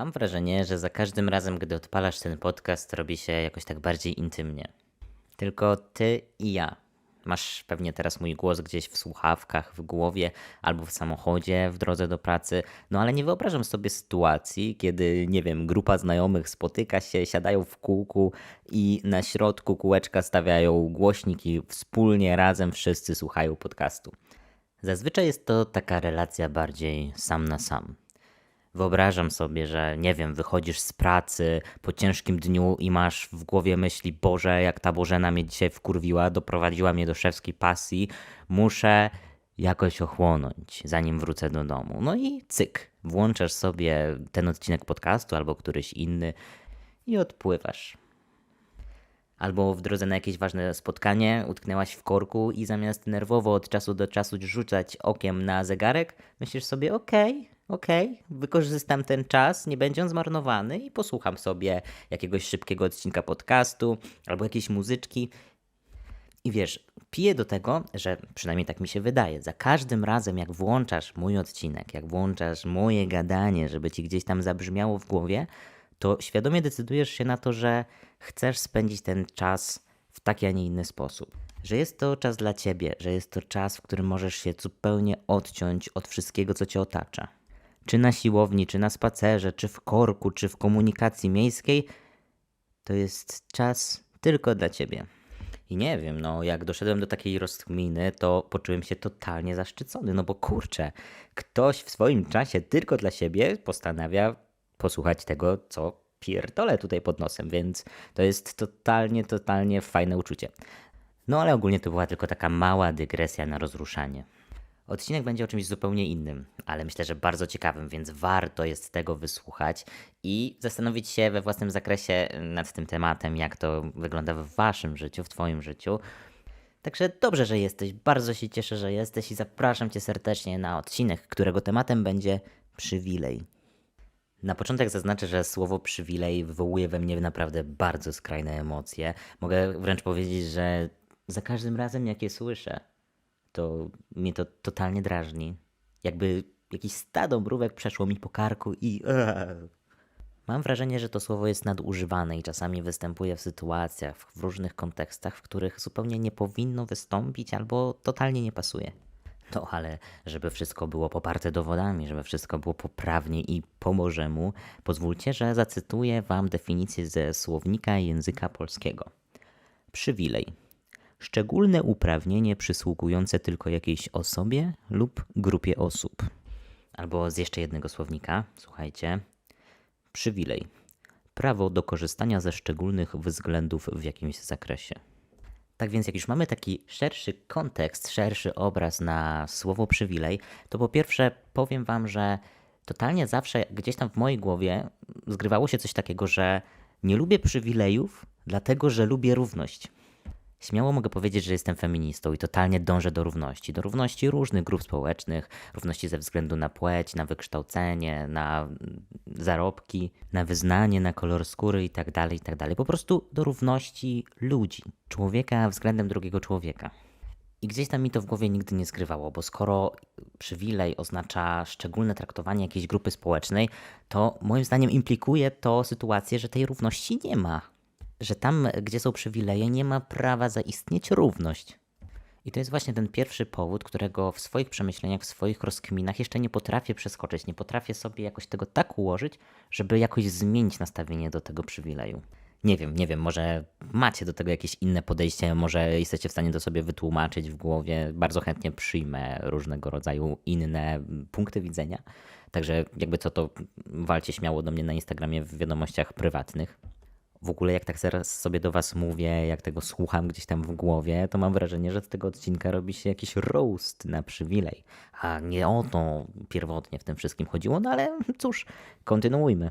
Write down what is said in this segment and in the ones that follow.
Mam wrażenie, że za każdym razem, gdy odpalasz ten podcast, robi się jakoś tak bardziej intymnie. Tylko ty i ja. Masz pewnie teraz mój głos gdzieś w słuchawkach, w głowie albo w samochodzie w drodze do pracy. No ale nie wyobrażam sobie sytuacji, kiedy, nie wiem, grupa znajomych spotyka się, siadają w kółku i na środku kółeczka stawiają głośnik i wspólnie razem wszyscy słuchają podcastu. Zazwyczaj jest to taka relacja bardziej sam na sam. Wyobrażam sobie, że nie wiem, wychodzisz z pracy po ciężkim dniu i masz w głowie myśli, Boże, jak ta Bożena mnie dzisiaj wkurwiła, doprowadziła mnie do szewskiej pasji, muszę jakoś ochłonąć, zanim wrócę do domu. No i cyk, włączasz sobie ten odcinek podcastu albo któryś inny i odpływasz. Albo w drodze na jakieś ważne spotkanie utknęłaś w korku i zamiast nerwowo od czasu do czasu rzucać okiem na zegarek, myślisz sobie, okej, okej, wykorzystam ten czas, nie będzie on zmarnowany i posłucham sobie jakiegoś szybkiego odcinka podcastu albo jakiejś muzyczki. I wiesz, piję do tego, że przynajmniej tak mi się wydaje, za każdym razem jak włączasz mój odcinek, jak włączasz moje gadanie, żeby ci gdzieś tam zabrzmiało w głowie, to świadomie decydujesz się na to, że chcesz spędzić ten czas w taki, a nie inny sposób. Że jest to czas dla ciebie, że jest to czas, w którym możesz się zupełnie odciąć od wszystkiego, co cię otacza. Czy na siłowni, czy na spacerze, czy w korku, czy w komunikacji miejskiej, to jest czas tylko dla ciebie. I nie wiem, no jak doszedłem do takiej rozkminy, to poczułem się totalnie zaszczycony, no bo kurczę, ktoś w swoim czasie tylko dla siebie postanawia posłuchać tego, co pierdolę tutaj pod nosem, więc to jest totalnie, totalnie fajne uczucie. No ale ogólnie to była tylko taka mała dygresja na rozruszanie. Odcinek będzie o czymś zupełnie innym, ale myślę, że bardzo ciekawym, więc warto jest tego wysłuchać i zastanowić się we własnym zakresie nad tym tematem, jak to wygląda w waszym życiu, w twoim życiu. Także dobrze, że jesteś, bardzo się cieszę, że jesteś i zapraszam cię serdecznie na odcinek, którego tematem będzie przywilej. Na początek zaznaczę, że słowo przywilej wywołuje we mnie naprawdę bardzo skrajne emocje. Mogę wręcz powiedzieć, że za każdym razem, jak je słyszę, to mnie to totalnie drażni. Jakby jakiś stado mrówek przeszło mi po karku i. Mam wrażenie, że to słowo jest nadużywane i czasami występuje w sytuacjach, w różnych kontekstach, w których zupełnie nie powinno wystąpić albo totalnie nie pasuje. No ale żeby wszystko było poparte dowodami, żeby wszystko było poprawnie i po Bożemu, pozwólcie, że zacytuję Wam definicję ze słownika języka polskiego. Przywilej. Szczególne uprawnienie przysługujące tylko jakiejś osobie lub grupie osób. Albo z jeszcze jednego słownika, słuchajcie. Przywilej. Prawo do korzystania ze szczególnych względów w jakimś zakresie. Tak więc, jak już mamy taki szerszy kontekst, szerszy obraz na słowo przywilej, to po pierwsze powiem Wam, że totalnie zawsze gdzieś tam w mojej głowie zgrywało się coś takiego, że nie lubię przywilejów, dlatego że lubię równość. Śmiało mogę powiedzieć, że jestem feministą i totalnie dążę do równości. Do równości różnych grup społecznych, równości ze względu na płeć, na wykształcenie, na zarobki, na wyznanie, na kolor skóry itd., itd. Po prostu do równości ludzi, człowieka względem drugiego człowieka. I gdzieś tam mi to w głowie nigdy nie skrywało, bo skoro przywilej oznacza szczególne traktowanie jakiejś grupy społecznej, to moim zdaniem implikuje to sytuację, że tej równości nie ma że tam, gdzie są przywileje, nie ma prawa zaistnieć równość. I to jest właśnie ten pierwszy powód, którego w swoich przemyśleniach, w swoich rozkminach jeszcze nie potrafię przeskoczyć, nie potrafię sobie jakoś tego tak ułożyć, żeby jakoś zmienić nastawienie do tego przywileju. Nie wiem, nie wiem, może macie do tego jakieś inne podejście, może jesteście w stanie to sobie wytłumaczyć w głowie. Bardzo chętnie przyjmę różnego rodzaju inne punkty widzenia. Także jakby co to walcie śmiało do mnie na Instagramie w wiadomościach prywatnych w ogóle jak tak sobie do was mówię, jak tego słucham gdzieś tam w głowie, to mam wrażenie, że z tego odcinka robi się jakiś roast na przywilej. A nie o to pierwotnie w tym wszystkim chodziło, no ale cóż, kontynuujmy.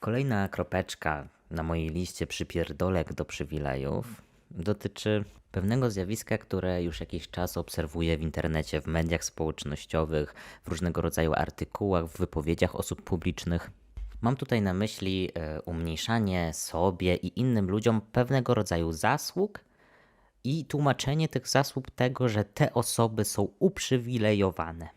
Kolejna kropeczka na mojej liście przypierdolek do przywilejów dotyczy pewnego zjawiska, które już jakiś czas obserwuję w internecie, w mediach społecznościowych, w różnego rodzaju artykułach, w wypowiedziach osób publicznych – Mam tutaj na myśli e, umniejszanie sobie i innym ludziom pewnego rodzaju zasług i tłumaczenie tych zasług tego, że te osoby są uprzywilejowane.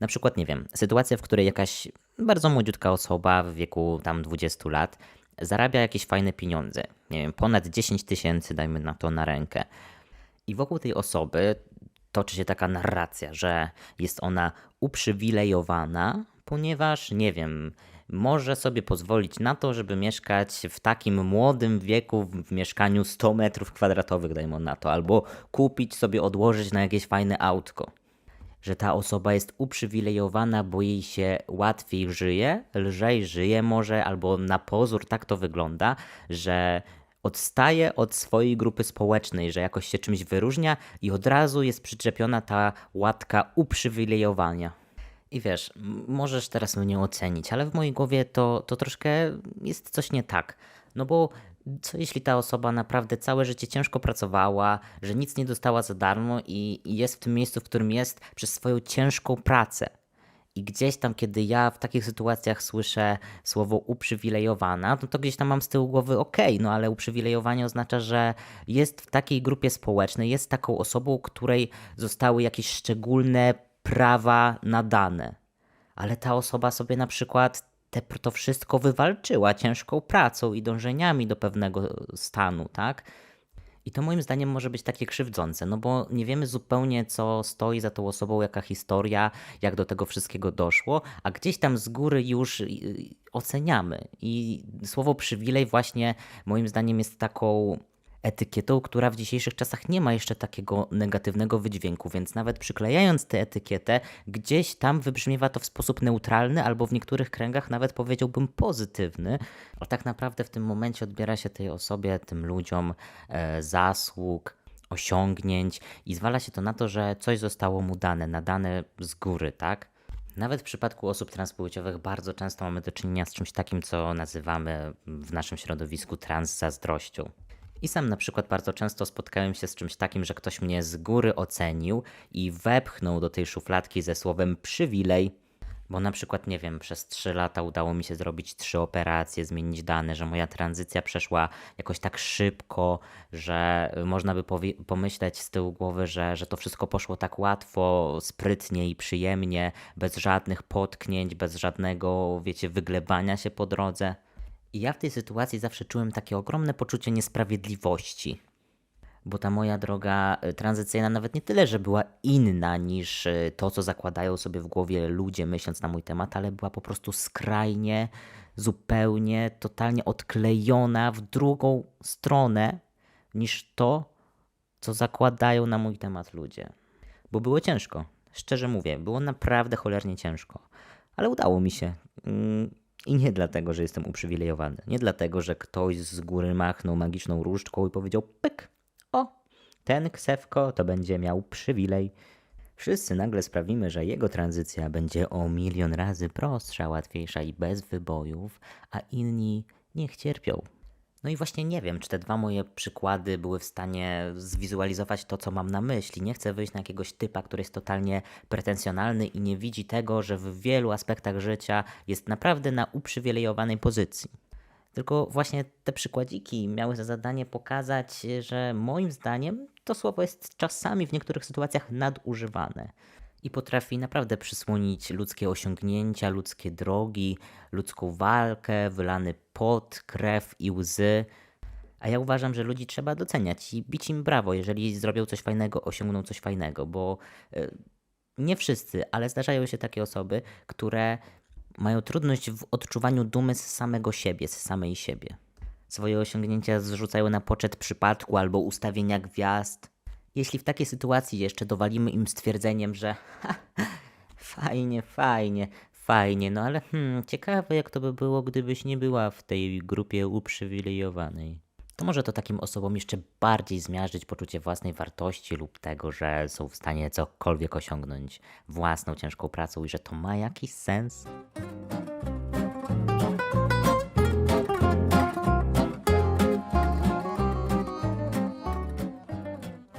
Na przykład, nie wiem, sytuacja, w której jakaś bardzo młodziutka osoba w wieku tam 20 lat zarabia jakieś fajne pieniądze. Nie wiem, ponad 10 tysięcy, dajmy na to na rękę. I wokół tej osoby toczy się taka narracja, że jest ona uprzywilejowana, ponieważ, nie wiem, może sobie pozwolić na to, żeby mieszkać w takim młodym wieku w mieszkaniu 100 metrów kwadratowych, dajmy na to, albo kupić sobie, odłożyć na jakieś fajne autko. Że ta osoba jest uprzywilejowana, bo jej się łatwiej żyje, lżej żyje może, albo na pozór tak to wygląda, że odstaje od swojej grupy społecznej, że jakoś się czymś wyróżnia i od razu jest przyczepiona ta łatka uprzywilejowania. I wiesz, możesz teraz mnie ocenić, ale w mojej głowie to, to troszkę jest coś nie tak. No bo co jeśli ta osoba naprawdę całe życie ciężko pracowała, że nic nie dostała za darmo i, i jest w tym miejscu, w którym jest przez swoją ciężką pracę? I gdzieś tam, kiedy ja w takich sytuacjach słyszę słowo uprzywilejowana, no to gdzieś tam mam z tyłu głowy, okej, okay, no ale uprzywilejowanie oznacza, że jest w takiej grupie społecznej, jest taką osobą, której zostały jakieś szczególne prawa nadane. Ale ta osoba sobie na przykład te, to wszystko wywalczyła ciężką pracą i dążeniami do pewnego stanu, tak? I to moim zdaniem może być takie krzywdzące, no bo nie wiemy zupełnie, co stoi za tą osobą, jaka historia, jak do tego wszystkiego doszło, a gdzieś tam z góry już y, oceniamy. I słowo przywilej właśnie moim zdaniem jest taką etykietą, która w dzisiejszych czasach nie ma jeszcze takiego negatywnego wydźwięku, więc nawet przyklejając tę etykietę, gdzieś tam wybrzmiewa to w sposób neutralny, albo w niektórych kręgach nawet powiedziałbym pozytywny, a tak naprawdę w tym momencie odbiera się tej osobie, tym ludziom e, zasług, osiągnięć i zwala się to na to, że coś zostało mu dane, nadane z góry, tak? Nawet w przypadku osób transpłciowych bardzo często mamy do czynienia z czymś takim, co nazywamy w naszym środowisku transzazdrością. I sam na przykład bardzo często spotkałem się z czymś takim, że ktoś mnie z góry ocenił i wepchnął do tej szufladki ze słowem przywilej. Bo na przykład, nie wiem, przez 3 lata udało mi się zrobić trzy operacje, zmienić dane, że moja tranzycja przeszła jakoś tak szybko, że można by pomyśleć z tyłu głowy, że, że to wszystko poszło tak łatwo, sprytnie i przyjemnie, bez żadnych potknięć, bez żadnego, wiecie, wyglebania się po drodze. I ja w tej sytuacji zawsze czułem takie ogromne poczucie niesprawiedliwości. Bo ta moja droga e, tranzycyjna nawet nie tyle, że była inna niż e, to, co zakładają sobie w głowie ludzie, myśląc na mój temat, ale była po prostu skrajnie, zupełnie, totalnie odklejona w drugą stronę niż to, co zakładają na mój temat ludzie. Bo było ciężko, szczerze mówię, było naprawdę cholernie ciężko, ale udało mi się. I nie dlatego, że jestem uprzywilejowany. Nie dlatego, że ktoś z góry machnął magiczną różdżką i powiedział pyk, o, ten ksewko to będzie miał przywilej. Wszyscy nagle sprawimy, że jego tranzycja będzie o milion razy prostsza, łatwiejsza i bez wybojów, a inni niech cierpią. No i właśnie nie wiem, czy te dwa moje przykłady były w stanie zwizualizować to, co mam na myśli. Nie chcę wyjść na jakiegoś typa, który jest totalnie pretensjonalny i nie widzi tego, że w wielu aspektach życia jest naprawdę na uprzywilejowanej pozycji. Tylko właśnie te przykładziki miały za zadanie pokazać, że moim zdaniem to słowo jest czasami w niektórych sytuacjach nadużywane i potrafi naprawdę przysłonić ludzkie osiągnięcia, ludzkie drogi, ludzką walkę, wylany pot, krew i łzy. A ja uważam, że ludzi trzeba doceniać i bić im brawo, jeżeli zrobią coś fajnego, osiągną coś fajnego, bo e, nie wszyscy, ale zdarzają się takie osoby, które mają trudność w odczuwaniu dumy z samego siebie, z samej siebie. Swoje osiągnięcia zrzucają na poczet przypadku albo ustawienia gwiazd, jeśli w takiej sytuacji jeszcze dowalimy im stwierdzeniem, że ha, fajnie, fajnie, fajnie, no ale hmm, ciekawe jak to by było, gdybyś nie była w tej grupie uprzywilejowanej. To może to takim osobom jeszcze bardziej zmiażdżyć poczucie własnej wartości lub tego, że są w stanie cokolwiek osiągnąć własną ciężką pracą i że to ma jakiś sens.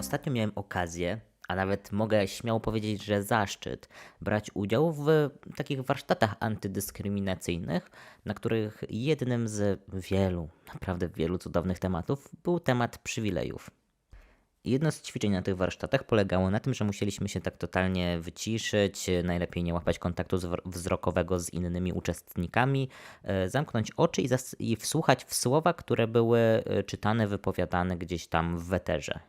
Ostatnio miałem okazję, a nawet mogę śmiało powiedzieć, że zaszczyt, brać udział w takich warsztatach antydyskryminacyjnych, na których jednym z wielu, naprawdę wielu cudownych tematów był temat przywilejów. Jedno z ćwiczeń na tych warsztatach polegało na tym, że musieliśmy się tak totalnie wyciszyć, najlepiej nie łapać kontaktu wzrokowego z innymi uczestnikami, e, zamknąć oczy i, i wsłuchać w słowa, które były e, czytane, wypowiadane gdzieś tam w weterze.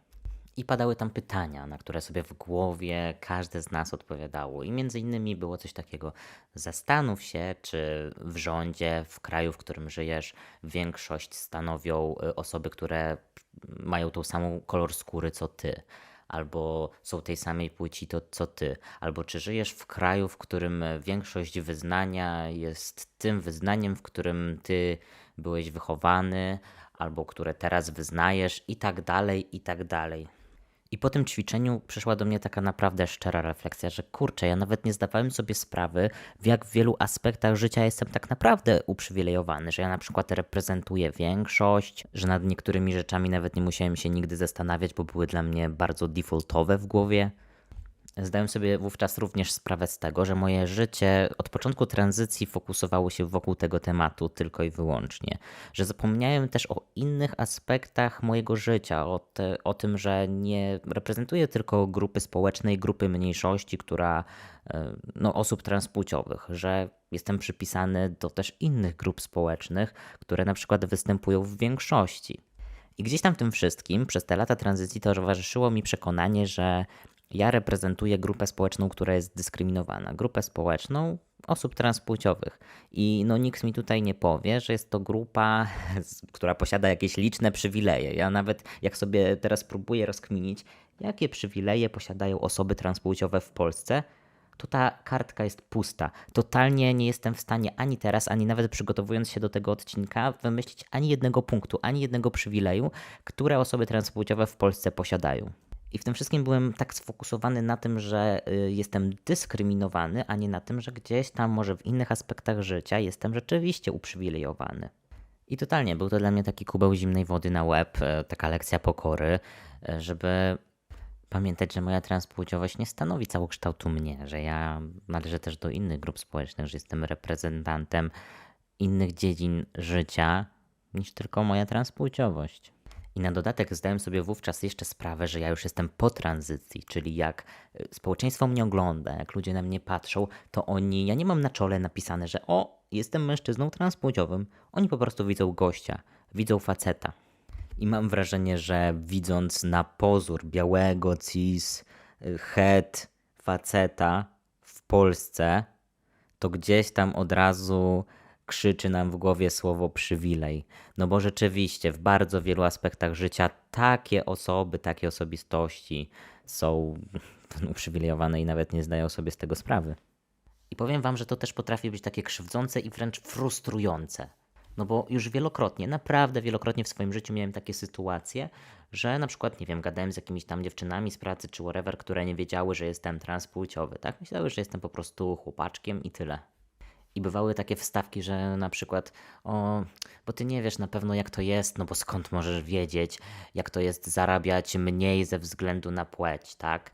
I padały tam pytania, na które sobie w głowie każde z nas odpowiadało. I między innymi było coś takiego: zastanów się, czy w rządzie, w kraju, w którym żyjesz, większość stanowią y, osoby, które mają tą samą kolor skóry co ty albo są tej samej płci to, co ty, albo czy żyjesz w kraju, w którym większość wyznania jest tym wyznaniem, w którym ty byłeś wychowany, albo które teraz wyznajesz, i tak dalej, i tak dalej. I po tym ćwiczeniu przyszła do mnie taka naprawdę szczera refleksja, że kurczę, ja nawet nie zdawałem sobie sprawy, w jak wielu aspektach życia jestem tak naprawdę uprzywilejowany, że ja na przykład reprezentuję większość, że nad niektórymi rzeczami nawet nie musiałem się nigdy zastanawiać, bo były dla mnie bardzo defaultowe w głowie. Zdałem sobie wówczas również sprawę z tego, że moje życie od początku tranzycji fokusowało się wokół tego tematu tylko i wyłącznie. Że zapomniałem też o innych aspektach mojego życia, o, te, o tym, że nie reprezentuję tylko grupy społecznej, grupy mniejszości, która, e, no, osób transpłciowych, że jestem przypisany do też innych grup społecznych, które na przykład występują w większości. I gdzieś tam tym wszystkim przez te lata tranzycji towarzyszyło mi przekonanie, że ja reprezentuję grupę społeczną, która jest dyskryminowana. Grupę społeczną osób transpłciowych. I no nikt mi tutaj nie powie, że jest to grupa, która posiada jakieś liczne przywileje. Ja nawet jak sobie teraz próbuję rozkminić, jakie przywileje posiadają osoby transpłciowe w Polsce, to ta kartka jest pusta. Totalnie nie jestem w stanie ani teraz, ani nawet przygotowując się do tego odcinka, wymyślić ani jednego punktu, ani jednego przywileju, które osoby transpłciowe w Polsce posiadają. I w tym wszystkim byłem tak sfokusowany na tym, że y, jestem dyskryminowany, a nie na tym, że gdzieś tam może w innych aspektach życia jestem rzeczywiście uprzywilejowany. I totalnie był to dla mnie taki kubeł zimnej wody na łeb, e, taka lekcja pokory, e, żeby pamiętać, że moja transpłciowość nie stanowi całokształtu mnie, że ja należę też do innych grup społecznych, że jestem reprezentantem innych dziedzin życia niż tylko moja transpłciowość. I na dodatek zdałem sobie wówczas jeszcze sprawę, że ja już jestem po tranzycji, czyli jak y, społeczeństwo mnie ogląda, jak ludzie na mnie patrzą, to oni, ja nie mam na czole napisane, że o, jestem mężczyzną transpłciowym. Oni po prostu widzą gościa, widzą faceta. I mam wrażenie, że widząc na pozór białego, cis, y, het, faceta w Polsce, to gdzieś tam od razu krzyczy nam w głowie słowo przywilej. No bo rzeczywiście w bardzo wielu aspektach życia takie osoby, takie osobistości są uprzywilejowane i nawet nie zdają sobie z tego sprawy. I powiem wam, że to też potrafi być takie krzywdzące i wręcz frustrujące. No bo już wielokrotnie, naprawdę wielokrotnie w swoim życiu miałem takie sytuacje, że na przykład, nie wiem, gadałem z jakimiś tam dziewczynami z pracy czy whatever, które nie wiedziały, że jestem transpłciowy, tak? Myślały, że jestem po prostu chłopaczkiem i tyle. I bywały takie wstawki, że na przykład, o, bo ty nie wiesz na pewno jak to jest, no bo skąd możesz wiedzieć, jak to jest zarabiać mniej ze względu na płeć, tak?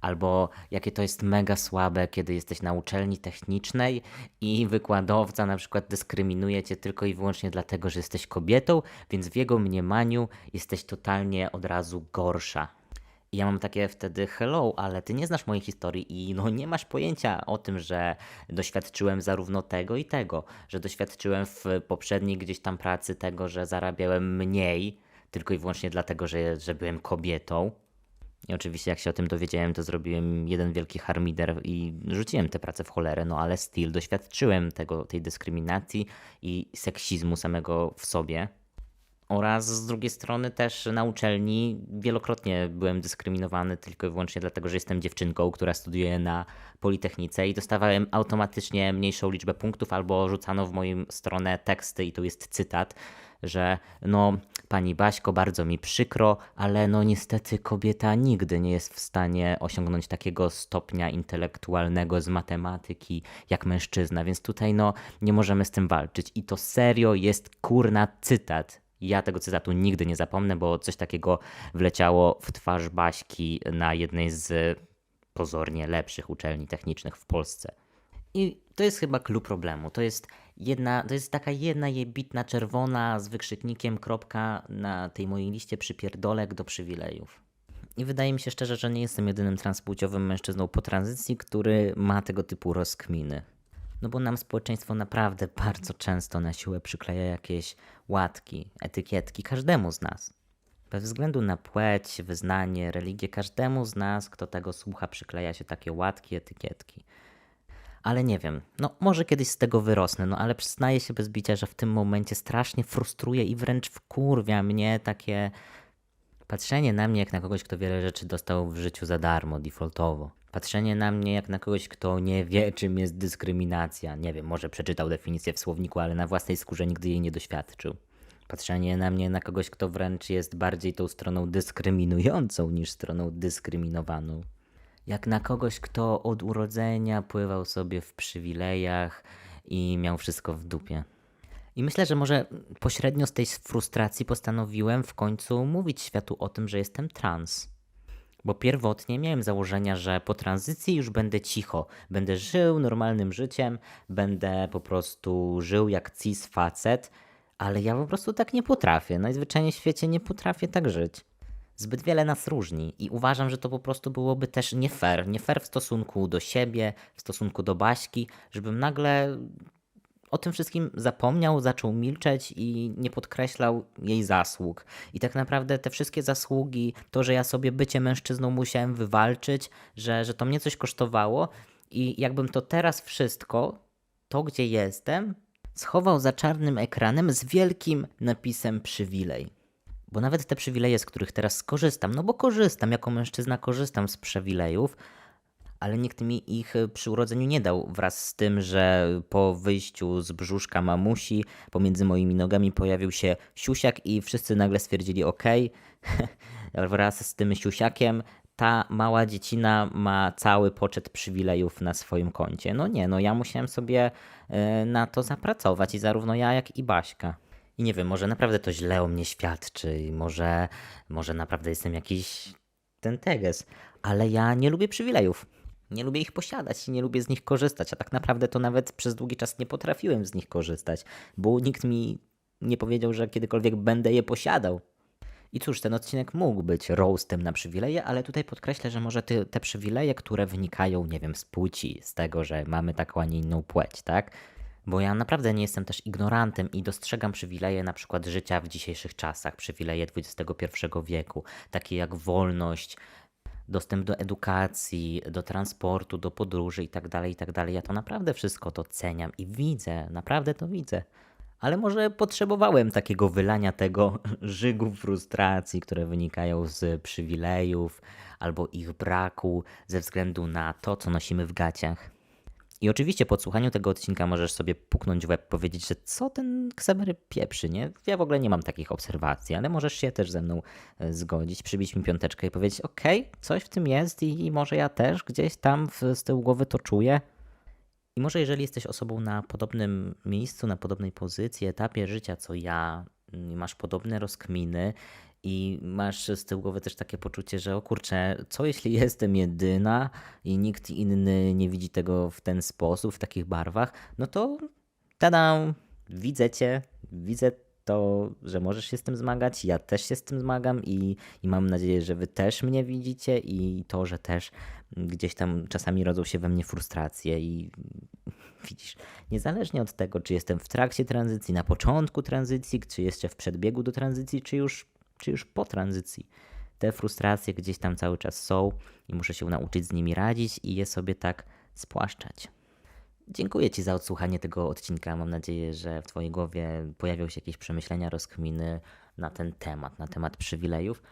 Albo jakie to jest mega słabe, kiedy jesteś na uczelni technicznej i wykładowca na przykład dyskryminuje cię tylko i wyłącznie dlatego, że jesteś kobietą, więc w jego mniemaniu jesteś totalnie od razu gorsza. I ja mam takie wtedy hello, ale ty nie znasz mojej historii i no nie masz pojęcia o tym, że doświadczyłem zarówno tego i tego, że doświadczyłem w poprzedniej gdzieś tam pracy tego, że zarabiałem mniej, tylko i wyłącznie dlatego, że, że byłem kobietą. I oczywiście jak się o tym dowiedziałem, to zrobiłem jeden wielki harmider i rzuciłem tę pracę w cholerę, no ale still doświadczyłem tego, tej dyskryminacji i seksizmu samego w sobie. Oraz z drugiej strony też na uczelni wielokrotnie byłem dyskryminowany tylko i wyłącznie dlatego, że jestem dziewczynką, która studiuje na Politechnice i dostawałem automatycznie mniejszą liczbę punktów albo rzucano w moją stronę teksty i tu jest cytat, że no pani Baśko, bardzo mi przykro, ale no niestety kobieta nigdy nie jest w stanie osiągnąć takiego stopnia intelektualnego z matematyki jak mężczyzna, więc tutaj no nie możemy z tym walczyć. I to serio jest kurna cytat ja tego cytatu nigdy nie zapomnę, bo coś takiego wleciało w twarz Baśki na jednej z pozornie lepszych uczelni technicznych w Polsce. I to jest chyba klucz problemu. To jest, jedna, to jest taka jedna jebitna czerwona z wykrzyknikiem kropka na tej mojej liście przypierdolek do przywilejów. I wydaje mi się szczerze, że nie jestem jedynym transpłciowym mężczyzną po tranzycji, który ma tego typu rozkminy. No bo nam społeczeństwo naprawdę bardzo często na siłę przykleja jakieś łatki, etykietki każdemu z nas. Bez względu na płeć, wyznanie, religię, każdemu z nas, kto tego słucha, przykleja się takie łatki, etykietki. Ale nie wiem, no może kiedyś z tego wyrosnę, no ale przyznaję się bez bicia, że w tym momencie strasznie frustruje i wręcz wkurwia mnie takie patrzenie na mnie jak na kogoś, kto wiele rzeczy dostał w życiu za darmo, defaultowo. Patrzenie na mnie jak na kogoś, kto nie wie, czym jest dyskryminacja. Nie wiem, może przeczytał definicję w słowniku, ale na własnej skórze nigdy jej nie doświadczył. Patrzenie na mnie na kogoś, kto wręcz jest bardziej tą stroną dyskryminującą niż stroną dyskryminowaną. Jak na kogoś, kto od urodzenia pływał sobie w przywilejach i miał wszystko w dupie. I myślę, że może pośrednio z tej frustracji postanowiłem w końcu mówić światu o tym, że jestem trans. Bo pierwotnie miałem założenia, że po tranzycji już będę cicho, będę żył normalnym życiem, będę po prostu żył jak cis facet, ale ja po prostu tak nie potrafię. Najzwyczajniej w świecie nie potrafię tak żyć. Zbyt wiele nas różni i uważam, że to po prostu byłoby też nie fair. Nie fair w stosunku do siebie, w stosunku do Baśki, żebym nagle o tym wszystkim zapomniał, zaczął milczeć i nie podkreślał jej zasług. I tak naprawdę te wszystkie zasługi, to, że ja sobie bycie mężczyzną musiałem wywalczyć, że, że to mnie coś kosztowało i jakbym to teraz wszystko, to gdzie jestem, schował za czarnym ekranem z wielkim napisem przywilej. Bo nawet te przywileje, z których teraz skorzystam, no bo korzystam, jako mężczyzna korzystam z przywilejów, ale nikt mi ich przy urodzeniu nie dał. Wraz z tym, że po wyjściu z brzuszka mamusi pomiędzy moimi nogami pojawił się siusiak i wszyscy nagle stwierdzili: OK, wraz z tym siusiakiem ta mała dziecina ma cały poczet przywilejów na swoim koncie. No nie, no ja musiałem sobie e, na to zapracować i zarówno ja, jak i Baśka. I nie wiem, może naprawdę to źle o mnie świadczy, może, może naprawdę jestem jakiś ten teges, ale ja nie lubię przywilejów. Nie lubię ich posiadać i nie lubię z nich korzystać, a tak naprawdę to nawet przez długi czas nie potrafiłem z nich korzystać, bo nikt mi nie powiedział, że kiedykolwiek będę je posiadał. I cóż, ten odcinek mógł być roastem na przywileje, ale tutaj podkreślę, że może ty, te przywileje, które wynikają, nie wiem, z płci, z tego, że mamy taką, a nie inną płeć, tak? Bo ja naprawdę nie jestem też ignorantem i dostrzegam przywileje na przykład życia w dzisiejszych czasach, przywileje XXI wieku, takie jak wolność, dostęp do edukacji, do transportu, do podróży itd., tak itd. Tak ja to naprawdę wszystko to ceniam i widzę, naprawdę to widzę. Ale może potrzebowałem takiego wylania tego żygu frustracji, które wynikają z przywilejów albo ich braku ze względu na to, co nosimy w gaciach. I oczywiście po słuchaniu tego odcinka możesz sobie puknąć w łeb, powiedzieć, że co ten Ksawery pieprzy, nie? Ja w ogóle nie mam takich obserwacji, ale możesz się też ze mną e, zgodzić, przybić mi piąteczkę i powiedzieć, okej, okay, coś w tym jest i, i może ja też gdzieś tam w, z tyłu głowy to czuję. I może jeżeli jesteś osobą na podobnym miejscu, na podobnej pozycji, etapie życia co ja, masz podobne rozkminy i masz z tyłu głowy też takie poczucie, że o kurczę, co jeśli jestem jedyna i nikt inny nie widzi tego w ten sposób, w takich barwach, no to tada, widzę cię, widzę to, że możesz się z tym zmagać, ja też się z tym zmagam i, i mam nadzieję, że wy też mnie widzicie i to, że też gdzieś tam czasami rodzą się we mnie frustracje i widzisz, niezależnie od tego, czy jestem w trakcie tranzycji, na początku tranzycji, czy jeszcze w przedbiegu do tranzycji, czy już czy już po tranzycji. Te frustracje gdzieś tam cały czas są i muszę się nauczyć z nimi radzić i je sobie tak spłaszczać. Dziękuję Ci za odsłuchanie tego odcinka. Mam nadzieję, że w Twojej głowie pojawią się jakieś przemyślenia, rozkminy na ten temat, na temat przywilejów.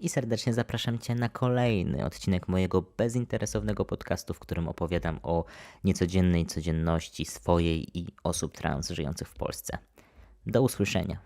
I serdecznie zapraszam Cię na kolejny odcinek mojego bezinteresownego podcastu, w którym opowiadam o niecodziennej codzienności swojej i osób trans żyjących w Polsce. Do usłyszenia.